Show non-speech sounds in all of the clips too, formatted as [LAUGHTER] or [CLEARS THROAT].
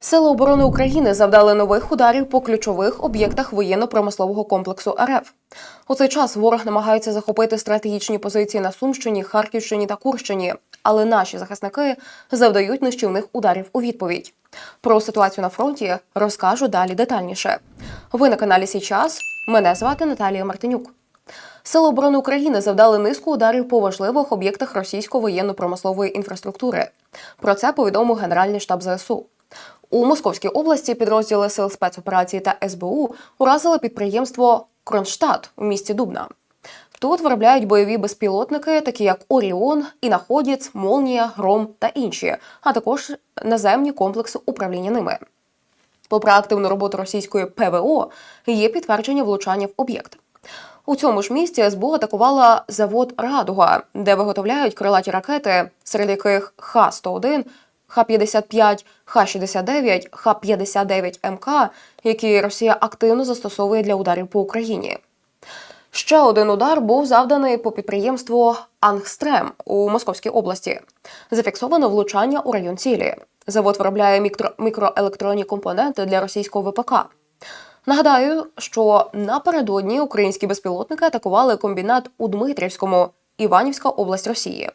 Сили оборони України завдали нових ударів по ключових об'єктах воєнно-промислового комплексу РФ. У цей час ворог намагається захопити стратегічні позиції на Сумщині, Харківщині та Курщині, але наші захисники завдають нищівних ударів у відповідь. Про ситуацію на фронті розкажу далі детальніше. Ви на каналі Січас. Мене звати Наталія Мартинюк. Сили оборони України завдали низку ударів по важливих об'єктах російської воєнно-промислової інфраструктури. Про це повідомив Генеральний штаб ЗСУ. У Московській області підрозділи сил спецоперації та СБУ уразили підприємство Кронштадт у місті Дубна. Тут виробляють бойові безпілотники, такі як Оріон, Інаходіц, Молнія, Гром та інші, а також наземні комплекси управління ними. Попри активну роботу російської ПВО, є підтвердження влучання в об'єкт. У цьому ж місті СБУ атакувала завод Радуга, де виготовляють крилаті ракети, серед яких Х-101, Х-55, Х-69, Х-59 МК, які Росія активно застосовує для ударів по Україні. Ще один удар був завданий по підприємству Ангстрем у Московській області. Зафіксовано влучання у район цілі. Завод виробляє мікро- мікроелектронні компоненти для російського ВПК. Нагадаю, що напередодні українські безпілотники атакували комбінат у Дмитрівському, Іванівська область Росії.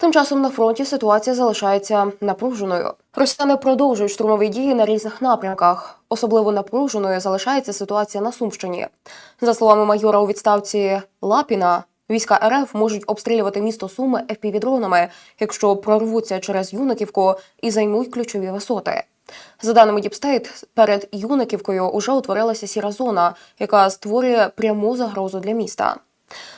Тим часом на фронті ситуація залишається напруженою. Росіяни продовжують штурмові дії на різних напрямках. Особливо напруженою залишається ситуація на Сумщині. За словами майора у відставці Лапіна, війська РФ можуть обстрілювати місто Суми FPV-дронами, якщо прорвуться через Юниківку і займуть ключові висоти. За даними Діпстейт, перед Юниківкою уже утворилася сіра зона, яка створює пряму загрозу для міста.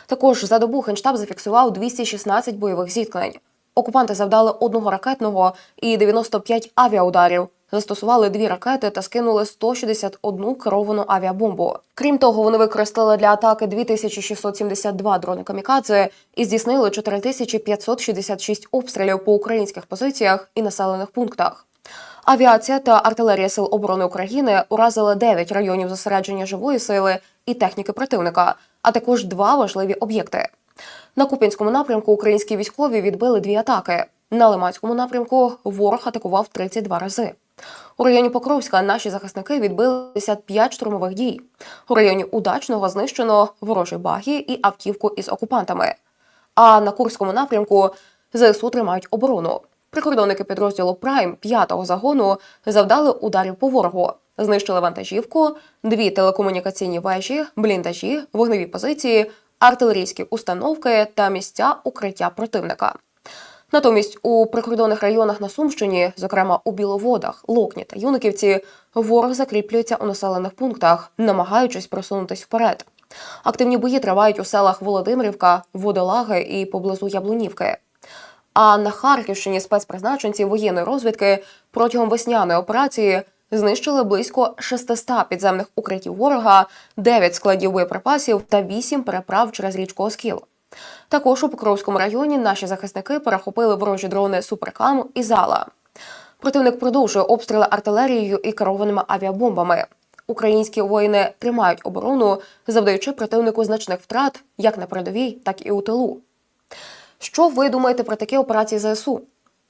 Також за добу Генштаб зафіксував 216 бойових зіткнень. Окупанти завдали одного ракетного і 95 авіаударів. Застосували дві ракети та скинули 161 керовану авіабомбу. Крім того, вони використали для атаки 2672 дрони камікадзе і здійснили 4566 обстрілів по українських позиціях і населених пунктах. Авіація та артилерія сил оборони України уразили 9 районів зосередження живої сили і техніки противника, а також два важливі об'єкти. На Куп'янському напрямку українські військові відбили дві атаки. На Лиманському напрямку ворог атакував 32 рази. У районі Покровська наші захисники відбили 55 штурмових дій. У районі Удачного знищено ворожі баги і автівку із окупантами. А на Курському напрямку ЗСУ тримають оборону. Прикордонники підрозділу Прайм 5-го загону завдали ударів по ворогу, знищили вантажівку, дві телекомунікаційні вежі, бліндажі, вогневі позиції, артилерійські установки та місця укриття противника. Натомість у прикордонних районах на Сумщині, зокрема у Біловодах, Локні та Юниківці, ворог закріплюється у населених пунктах, намагаючись просунутись вперед. Активні бої тривають у селах Володимирівка, Водолаги і поблизу Яблунівки. А на Харківщині спецпризначенці воєнної розвідки протягом весняної операції знищили близько 600 підземних укриттів ворога, 9 складів боєприпасів та 8 переправ через річку Оскіл. Також у Покровському районі наші захисники перехопили ворожі дрони Суперкам і Зала. Противник продовжує обстріли артилерією і керованими авіабомбами. Українські воїни тримають оборону, завдаючи противнику значних втрат як на передовій, так і у тилу. Що ви думаєте про такі операції ЗСУ?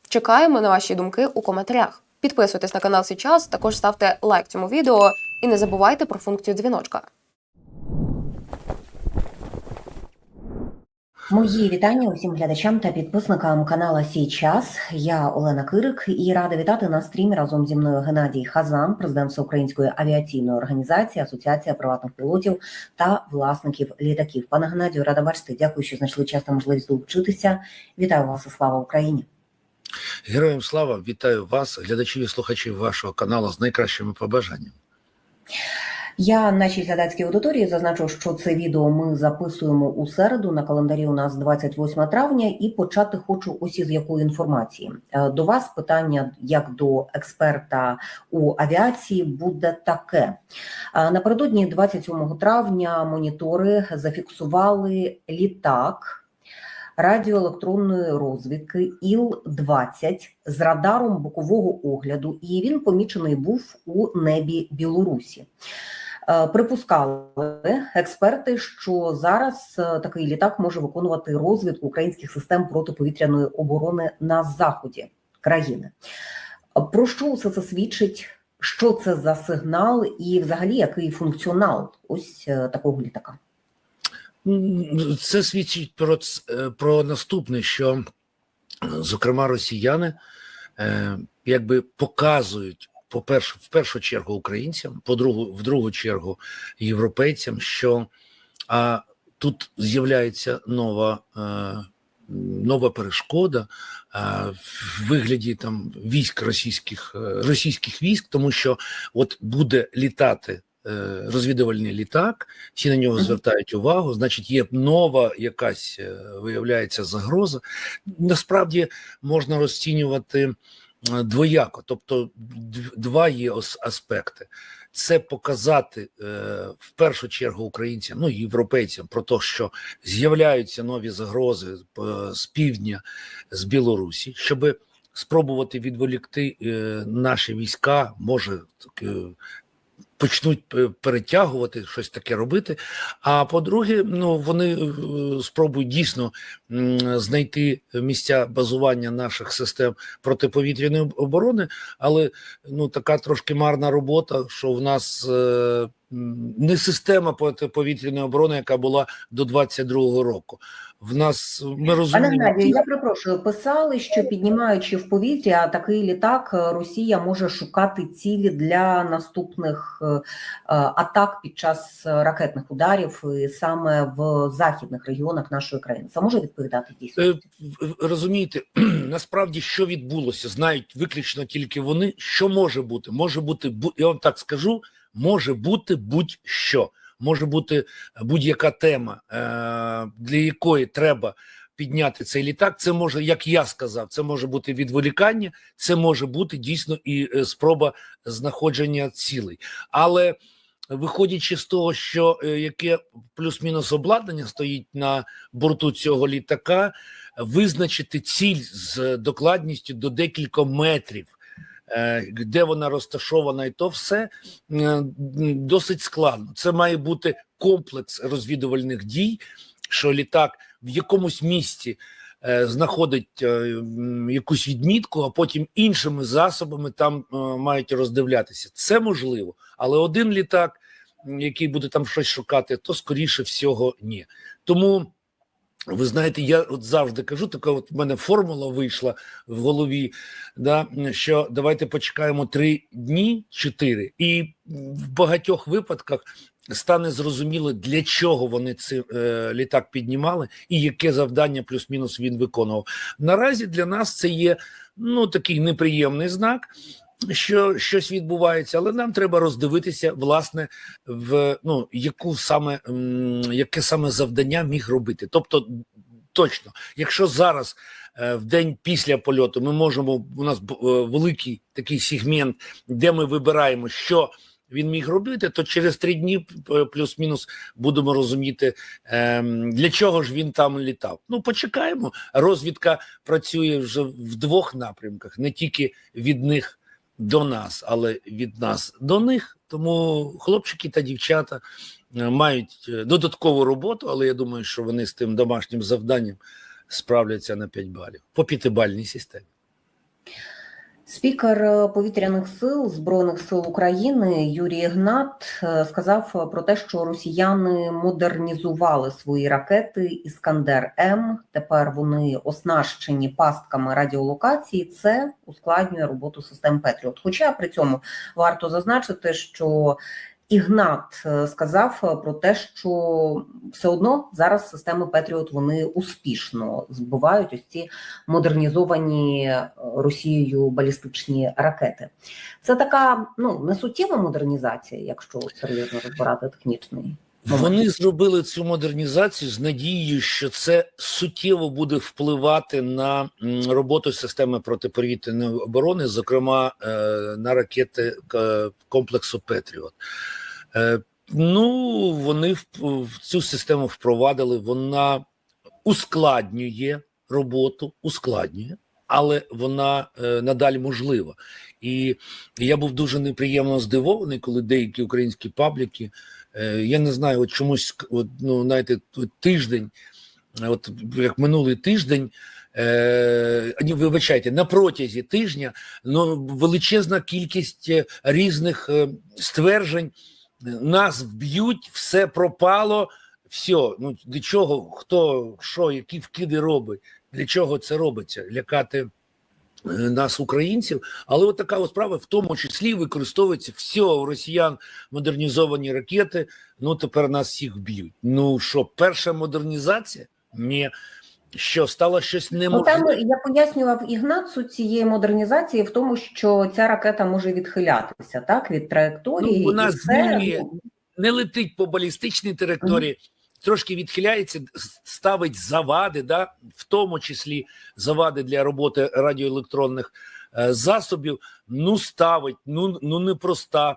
Чекаємо на ваші думки у коментарях. Підписуйтесь на канал Січас, також ставте лайк цьому відео і не забувайте про функцію дзвіночка. Мої вітання усім глядачам та підписникам канала Сій час. Я Олена Кирик і рада вітати на стрімі разом зі мною Геннадій Хазан, президент Всеукраїнської авіаційної організації, Асоціація приватних пілотів та власників літаків. Пане Геннадію, рада бачити. Дякую, що знайшли час та можливість долучитися. Вітаю вас і слава Україні. Героям слава, вітаю вас, глядачів і слухачів вашого каналу з найкращими побажаннями. Я нашій глядацькій аудиторії зазначу, що це відео ми записуємо у середу. На календарі у нас 28 травня, і почати хочу ось із якої інформації. Е, До вас питання як до експерта у авіації буде таке. Е, Напередодні 27 травня монітори зафіксували літак. Радіоелектронної розвідки Іл-20 з радаром бокового огляду, і він помічений був у небі Білорусі. Е, Припускали експерти, що зараз е, такий літак може виконувати розвідку українських систем протиповітряної оборони на заході країни. Про що все це свідчить? Що це за сигнал, і взагалі який функціонал ось е, такого літака? Це свідчить про, е, про наступне, що, е, зокрема, росіяни е, якби показують, по-перше, в першу чергу українцям, по другу, в другу чергу європейцям, що а, тут з'являється нова, е, нова перешкода е, в вигляді там військ російських, е, російських військ, тому що от буде літати розвідувальний літак, всі на нього звертають увагу. Значить, є нова якась виявляється загроза. Насправді можна розцінювати двояко, тобто два є аспекти. Це показати е, в першу чергу українцям, ну європейцям, про те, що з'являються нові загрози е, з півдня, з Білорусі, щоб спробувати відволікти е, наші війська, може так, е, почнуть перетягувати щось таке робити. А по-друге, ну вони е, спробують дійсно знайти місця базування наших систем протиповітряної оборони, але ну така трошки марна робота, що в нас е, не система протиповітряної оборони, яка була до 22-го року. В нас ми Пане розуміємо. Геннадію, я перепрошую, писали, що піднімаючи в повітря такий літак, е, Росія може шукати цілі для наступних е, е, атак під час ракетних ударів і саме в західних регіонах нашої країни. Це може відповідати дійсно? Розумієте, [CLEARS THROAT] насправді що відбулося, знають виключно тільки вони. Що може бути? Може бути бу- я вам так скажу, може бути будь-що, може бути будь-яка тема, е, для якої треба підняти цей літак. Це може, як я сказав, це може бути відволікання, це може бути дійсно і е, спроба знаходження цілей. Але виходячи з того, що е, яке плюс-мінус обладнання стоїть на борту цього літака, визначити ціль з докладністю до декілька метрів, е, де вона розташована, і то все е, досить складно. Це має бути комплекс розвідувальних дій, що літак в якомусь місці. е, Знаходить е, якусь відмітку, а потім іншими засобами там е, мають роздивлятися. Це можливо, але один літак, який буде там щось шукати, то скоріше всього ні. Тому ви знаєте, я от завжди кажу, така от в мене формула вийшла в голові, да, що давайте почекаємо три дні, чотири, і в багатьох випадках стане зрозуміло, для чого вони цей е, літак піднімали і яке завдання плюс-мінус він виконував. Наразі для нас це є ну такий неприємний знак. Що щось відбувається, але нам треба роздивитися, власне, в ну яку саме яке саме завдання міг робити. Тобто, точно, якщо зараз е, в день після польоту ми можемо, у нас е, великий такий сегмент, де ми вибираємо, що він міг робити, то через три дні плюс-мінус будемо розуміти, ем, для чого ж він там літав. Ну, почекаємо. Розвідка працює вже в двох напрямках, не тільки від них до нас, але від нас до них. Тому хлопчики та дівчата е, мають е, додаткову роботу, але я думаю, що вони з тим домашнім завданням справляться на 5 балів по п'ятибальній системі. Спікер е, повітряних сил збройних сил України Юрій Ігнат е, сказав про те, що росіяни модернізували свої ракети Іскандер М. Тепер вони оснащені пастками радіолокації. Це ускладнює роботу систем Петріот. Хоча при цьому варто зазначити, що Ігнат е, сказав е, про те, що все одно зараз системи Петріот вони успішно збивають ось ці модернізовані е, Росією балістичні ракети. Це така ну не суттєва модернізація, якщо серйозно розбирати технічний. Вони зробили цю модернізацію з надією, що це суттєво буде впливати на роботу системи протиповітряної оборони, зокрема на ракети комплексу Петріот. Е, Ну, вони в, цю систему впровадили. Вона ускладнює роботу, ускладнює, але вона е, надалі можлива. І я був дуже неприємно здивований, коли деякі українські пабліки. Е, Я не знаю, от чомусь, от, ну, знаєте, тиждень, от як минулий тиждень, Е, вибачайте, на протязі тижня ну, величезна кількість різних стверджень. Нас вб'ють, все пропало, все. Ну для чого, хто, що, які вкиди робить, для чого це робиться? Лякати е, нас, українців, але от така от справа, в тому числі використовується все у росіян модернізовані ракети. Ну тепер нас всіх б'ють. Ну що, перша модернізація? Ні. Що стало щось Ну, неможливе? там я пояснював Ігнат суть цієї модернізації в тому, що ця ракета може відхилятися так від траєкторії. Ну, вона це, змінює. ну, не летить по балістичній території, трошки відхиляється, ставить завади, да, в тому числі завади для роботи радіоелектронних е, засобів. Ну, ставить, ну, ну непроста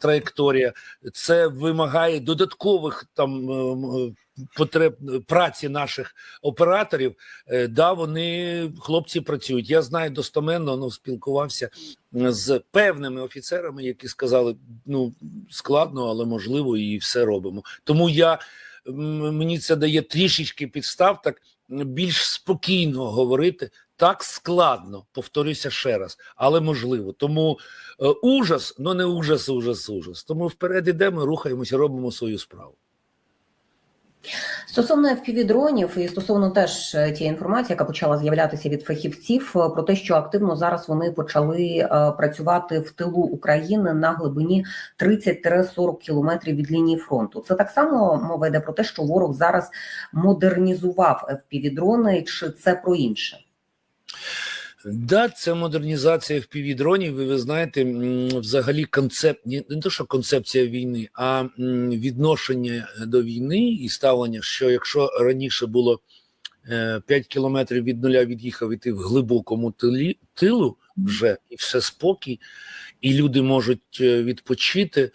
траєкторія. Це вимагає додаткових там е, м, потреб праці наших операторів. Е, Да, вони хлопці працюють. Я знаю достоменно, ну спілкувався з певними офіцерами, які сказали: ну складно, але можливо, і все робимо. Тому я мені це дає трішечки підстав, так більш спокійно говорити. Так складно, повторюся ще раз, але можливо. Тому е, ужас, ну не ужас, ужас, ужас. Тому вперед ідемо, рухаємося, робимо свою справу. Стосовно FPV-дронів і стосовно теж е, тієї інформації, яка почала з'являтися від фахівців, е, про те, що активно зараз вони почали е, працювати в тилу України на глибині 30-40 кілометрів від лінії фронту. Це так само мова йде про те, що ворог зараз модернізував FPV-дрони, чи це про інше? Да, це модернізація FPV-дронів. І ви знаєте, взагалі концепт не, то, що концепція війни, а відношення до війни і ставлення, що якщо раніше було е, 5 кілометрів від нуля від'їхав і ти в глибокому тилі, тилу вже і все спокій, і люди можуть е, відпочити,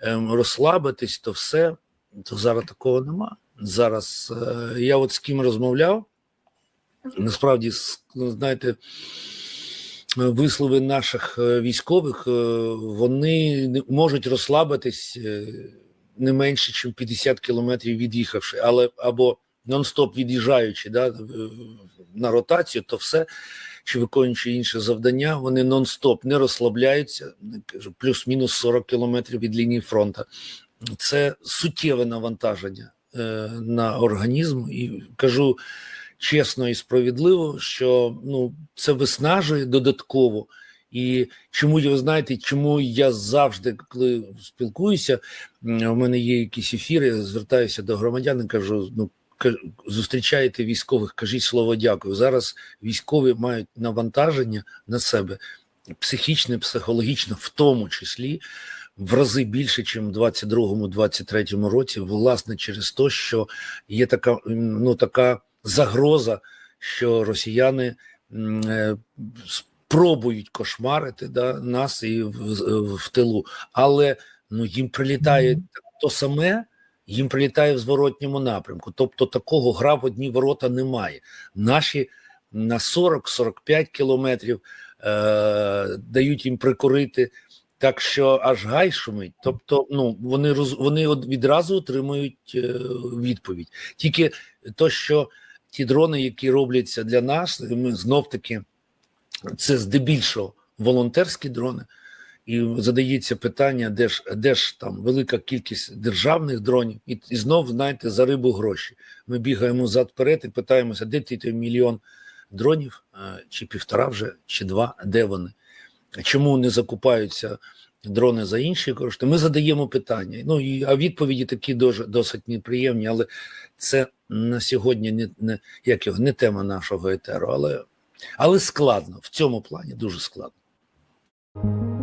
ем, розслабитись, то все, то зараз такого нема. Зараз е, я от з ким розмовляв. Насправді, ну, знаєте, вислови наших е, військових, е, вони можуть розслабитись е, не менше, ніж 50 кілометрів від'їхавши, але або нон-стоп від'їжджаючи да, на ротацію, то все, чи виконуючи інше завдання, вони нон-стоп не розслабляються, кажу, плюс-мінус 40 кілометрів від лінії фронту. Це суттєве навантаження е, на організм, і кажу чесно і справедливо, що ну це виснажує додатково. І чому ви знаєте, чому я завжди, коли спілкуюся, у мене є якісь ефіри, я звертаюся до громадян і кажу: ну зустрічаєте військових, кажіть слово дякую. Зараз військові мають навантаження на себе психічне, психологічне, в тому числі в рази більше, ніж в 22-23 році, власне, через те, що є така, ну така загроза, що росіяни е, спробують кошмарити да, нас і в, в, в тилу, але ну їм прилітає то саме. Їм прилітає в зворотньому напрямку. Тобто такого гра в одні ворота немає. Наші на 40-45 кілометрів е, дають їм прикурити, так що аж гай шумить. Тобто, ну вони роз, вони відразу отримують е, відповідь. Тільки то, що ті дрони, які робляться для нас, ми знов таки це здебільшого волонтерські дрони. І задається питання, де ж де ж там велика кількість державних дронів, і, і знов знаєте за рибу гроші. Ми бігаємо зад вперед і питаємося, де ті мільйон дронів, е, чи півтора вже, чи два, де вони? Чому не закупаються дрони за інші кошти? Ми задаємо питання. Ну і а відповіді такі дуже досить неприємні, але це на сьогодні не, не як його не тема нашого етеру, але, але складно в цьому плані дуже складно.